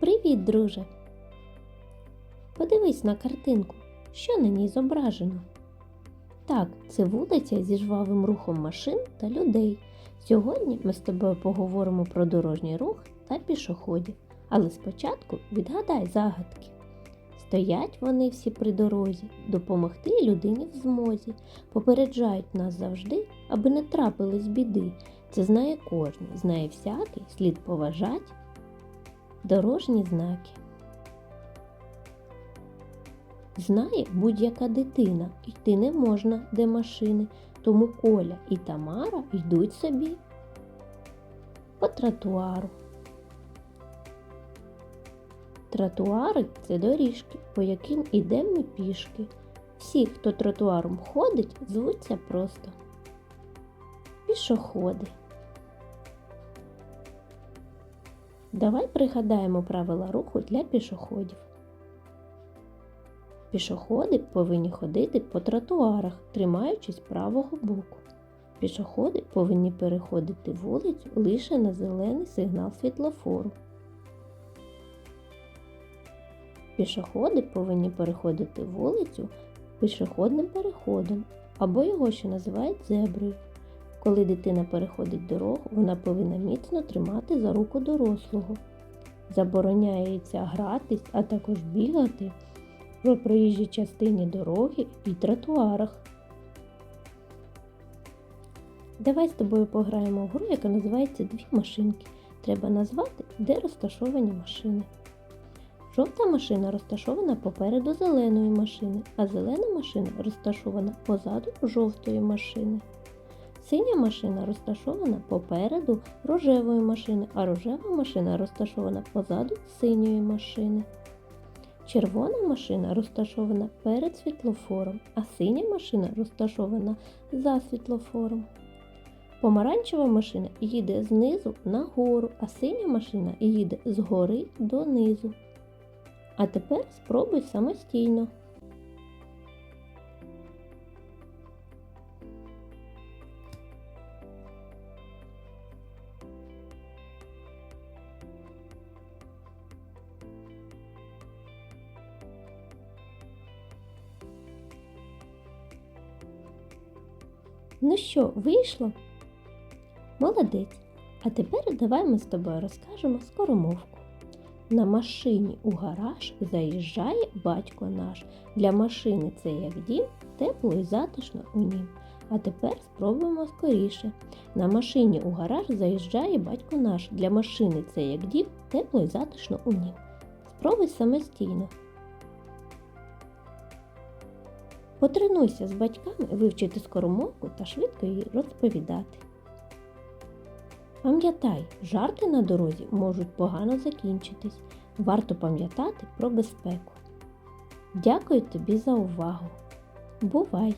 Привіт, друже! Подивись на картинку, що на ній зображено. Так, це вулиця зі жвавим рухом машин та людей. Сьогодні ми з тобою поговоримо про дорожній рух та пішоходів. Але спочатку відгадай загадки. Стоять вони всі при дорозі, допомогти людині в змозі, попереджають нас завжди, аби не трапились біди. Це знає кожен, знає всякий, слід поважать дорожні знаки. Знає будь-яка дитина, йти не можна, де машини, тому Коля і Тамара йдуть собі по тротуару. Тротуари це доріжки, по яким ідемо ми пішки. Всі, хто тротуаром ходить, звуться просто пішоходи. Давай пригадаємо правила руху для пішоходів. Пішоходи повинні ходити по тротуарах, тримаючись правого боку. Пішоходи повинні переходити вулицю лише на зелений сигнал світлофору. Пішоходи повинні переходити вулицю пішохідним переходом або його ще називають зеброю. Коли дитина переходить дорогу, вона повинна міцно тримати за руку дорослого. Забороняється гратись, а також бігати по проїжджій частині дороги і тротуарах. Давай з тобою пограємо в гру, яка називається Дві машинки. Треба назвати, де розташовані машини. Жовта машина розташована попереду зеленої машини, а зелена машина розташована позаду жовтої машини. Синя машина розташована попереду рожевої машини, а рожева машина розташована позаду синьої машини. Червона машина розташована перед світлофором, а синя машина розташована за світлофором. Помаранчева машина їде знизу нагору, а синя машина їде згори донизу. А тепер спробуй самостійно. Ну що, вийшло? Молодець. А тепер давай ми з тобою розкажемо скоромовку. На машині у гараж заїжджає батько наш. Для машини це як дім, тепло і затишно у нім. А тепер спробуємо скоріше. На машині у гараж заїжджає батько наш. Для машини це як дім, тепло і затишно у нім. Спробуй самостійно. Потренуйся з батьками вивчити скоромовку та швидко її розповідати. Пам'ятай, жарти на дорозі можуть погано закінчитись. Варто пам'ятати про безпеку. Дякую тобі за увагу. Бувай!